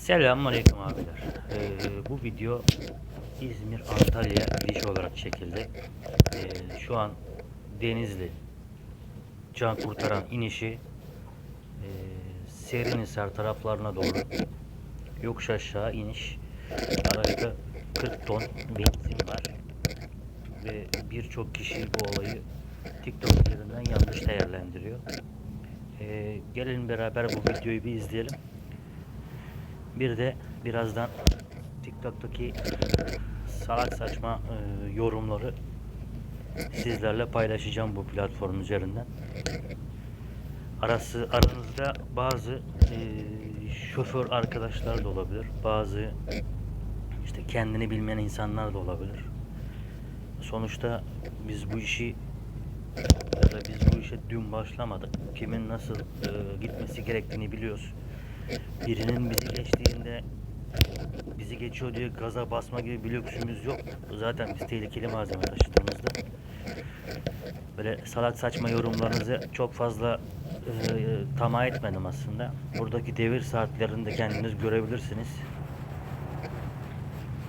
Selamünaleyküm abiler. Ee, bu video İzmir Antalya gidiş olarak çekildi. Ee, şu an Denizli can kurtaran inişi e, Serinhisar taraflarına doğru yokuş aşağı iniş. Araçta 40 ton benzin var ve birçok kişi bu olayı TikTok üzerinden yanlış değerlendiriyor. Ee, gelin beraber bu videoyu bir izleyelim. Bir de birazdan TikTok'taki salak saçma e, yorumları sizlerle paylaşacağım bu platform üzerinden. Arası aranızda bazı e, şoför arkadaşlar da olabilir. Bazı işte kendini bilmeyen insanlar da olabilir. Sonuçta biz bu işi ya da biz bu işe dün başlamadık. Kimin nasıl e, gitmesi gerektiğini biliyoruz. Birinin bizi geçtiğinde bizi geçiyor diye gaza basma gibi bir lüksümüz yok. Zaten biz tehlikeli malzeme taşıdığımızda. Böyle salak saçma yorumlarınızı çok fazla e, tamah etmedim aslında. Buradaki devir saatlerini de kendiniz görebilirsiniz.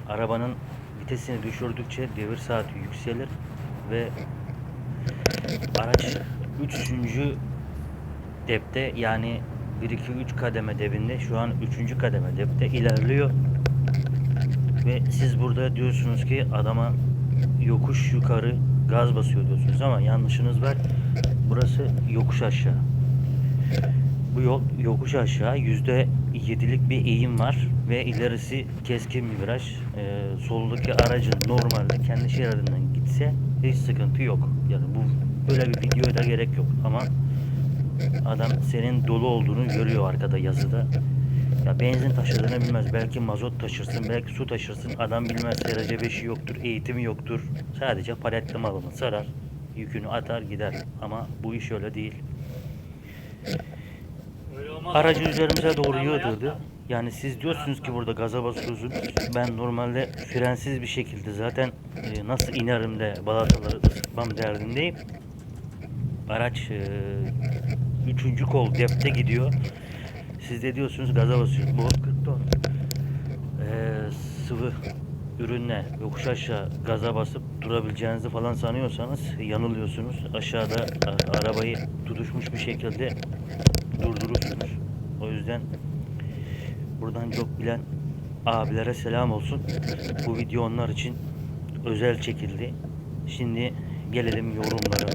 Arabanın vitesini düşürdükçe devir saati yükselir ve araç 3. depte yani 1 2 3 kademe debinde şu an 3. kademe depte ilerliyor. Ve siz burada diyorsunuz ki adama yokuş yukarı gaz basıyor diyorsunuz ama yanlışınız var. Burası yokuş aşağı. Bu yol yokuş aşağı yüzde yedilik bir eğim var ve ilerisi keskin bir viraj. Ee, soldaki aracın normalde kendi şeridinden gitse hiç sıkıntı yok. Yani bu böyle bir videoya da gerek yok ama adam senin dolu olduğunu görüyor arkada yazıda. Ya benzin taşıdığını bilmez. Belki mazot taşırsın, belki su taşırsın. Adam bilmez derece beşi yoktur, eğitimi yoktur. Sadece paletli malını sarar, yükünü atar gider. Ama bu iş öyle değil. Aracı üzerimize doğru yığdırdı. Yani siz diyorsunuz ki burada gaza basıyorsunuz. Ben normalde frensiz bir şekilde zaten e, nasıl inerim de balataları ısıtmam derdindeyim. Araç e, üçüncü kol depte gidiyor. Siz de diyorsunuz gaza basıyorsunuz. Bu 40 ton e, sıvı ürünle yokuş aşağı gaza basıp durabileceğinizi falan sanıyorsanız yanılıyorsunuz. Aşağıda arabayı tutuşmuş bir şekilde durdurursunuz. O yüzden buradan çok bilen abilere selam olsun. Bu video onlar için özel çekildi. Şimdi gelelim yorumlara.